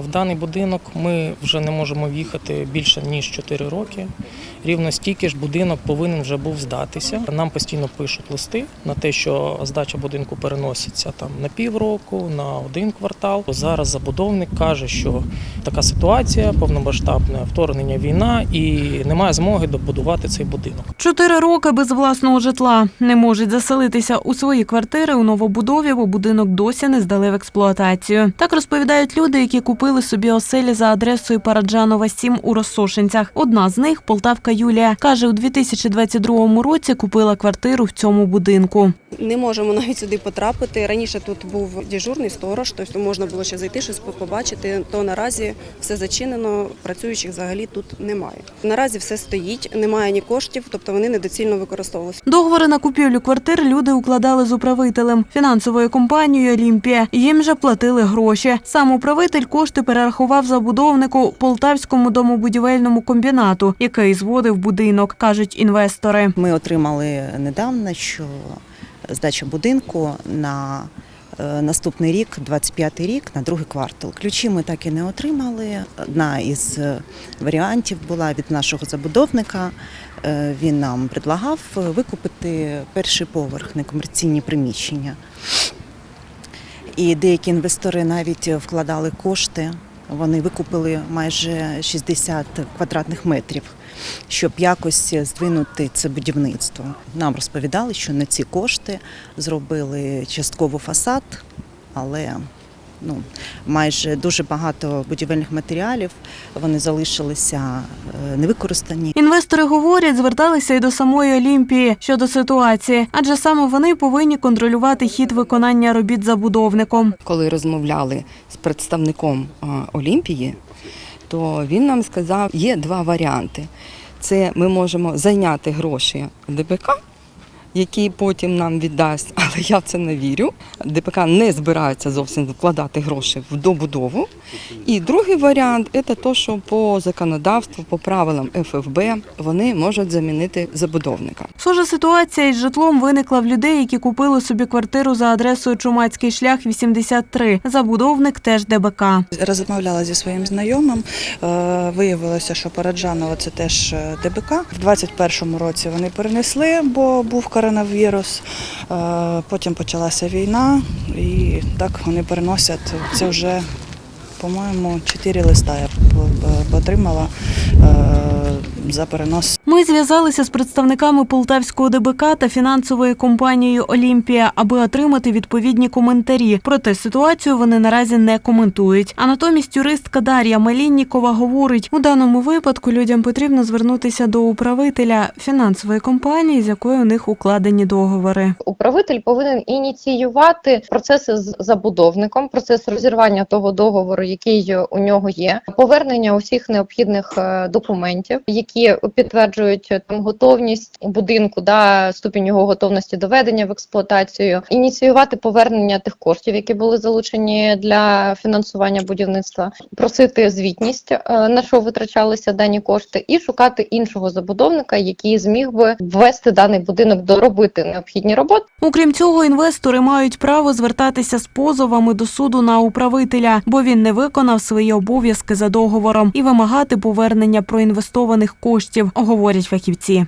В даний будинок ми вже не можемо в'їхати більше ніж 4 роки. Рівно стільки ж будинок повинен вже був здатися. Нам постійно пишуть листи на те, що здача будинку переноситься там на півроку, на один квартал. Зараз забудовник каже, що така ситуація, повномасштабне вторгнення війна, і немає змоги добудувати цей будинок. Чотири роки без власного житла не можуть заселитися у свої квартири у новобудові, бо будинок досі не здали в експлуатацію. Так розповідають люди, які купили собі оселі за адресою Параджанова 7 у Розсошенцях. Одна з них Полтавка Юлія каже, у 2022 році купила квартиру в цьому будинку. Не можемо навіть сюди потрапити. Раніше тут був дежурний сторож, тобто можна було ще зайти, щось побачити. То наразі все зачинено, працюючих взагалі тут немає. Наразі все стоїть, немає ні коштів, тобто вони недоцільно використовувалися. Договори на купівлю квартир люди укладали з управителем фінансовою компанією Олімпія. Їм же платили гроші. Сам управитель кошти перерахував забудовнику Полтавському домобудівельному комбінату, який зводив будинок, кажуть інвестори. Ми отримали недавно, що здача будинку на е, наступний рік, 25-й рік, на другий квартал. Ключі ми так і не отримали. Одна із е, варіантів була від нашого забудовника. Е, Він нам предлагав викупити перший поверх, некомерційні приміщення. І деякі інвестори навіть вкладали кошти. Вони викупили майже 60 квадратних метрів, щоб якось здвинути це будівництво. Нам розповідали, що на ці кошти зробили частково фасад, але ну, майже дуже багато будівельних матеріалів вони залишилися е, невикористані. Інвестори говорять, зверталися й до самої Олімпії щодо ситуації, адже саме вони повинні контролювати хід виконання робіт забудовником. коли розмовляли з представником Олімпії, то він нам сказав, є два варіанти. Це ми можемо зайняти гроші ДПК, які потім нам віддасть, але я в це не вірю. ДПК не збирається зовсім вкладати гроші в добудову. І другий варіант це те, що по законодавству, по правилам ФФБ вони можуть замінити забудовника. Схожа ситуація із житлом виникла в людей, які купили собі квартиру за адресою Чумацький шлях 83. Забудовник теж ДБК. Розмовляла зі своїм знайомим. е, Виявилося, що Параджанова це теж е, ДБК. В 21-му році вони перенесли, бо був коронавірус. Е, Потім почалася війна, і так вони переносять. Це вже, по-моєму, чотири листа я отримала е, за перенос Ми зв'язалися з представниками полтавського ДБК та фінансової компанії Олімпія, аби отримати відповідні коментарі. Проте ситуацію вони наразі не коментують. А натомість юристка Дар'я Маліннікова говорить, у даному випадку людям потрібно звернутися до управителя фінансової компанії, з якою у них укладені договори. Управитель повинен ініціювати процеси з забудовником, процес розірвання того договору, який у нього є, повернення усіх необхідних е, документів, які підтверджують е, там готовність будинку, да ступінь його готовності до ведення в експлуатацію, ініціювати повернення тих коштів, які були залучені для фінансування будівництва, просити звітність, е, на що витрачалися дані кошти, і шукати іншого забудовника, який зміг би ввести даний будинок доробити необхідні роботи. Окрім цього, інвестори мають право звертатися з позовами до суду на управителя, бо він не виконав свої обов'язки за договором і вимагати повернення проінвестованих коштів, говорять фахівці.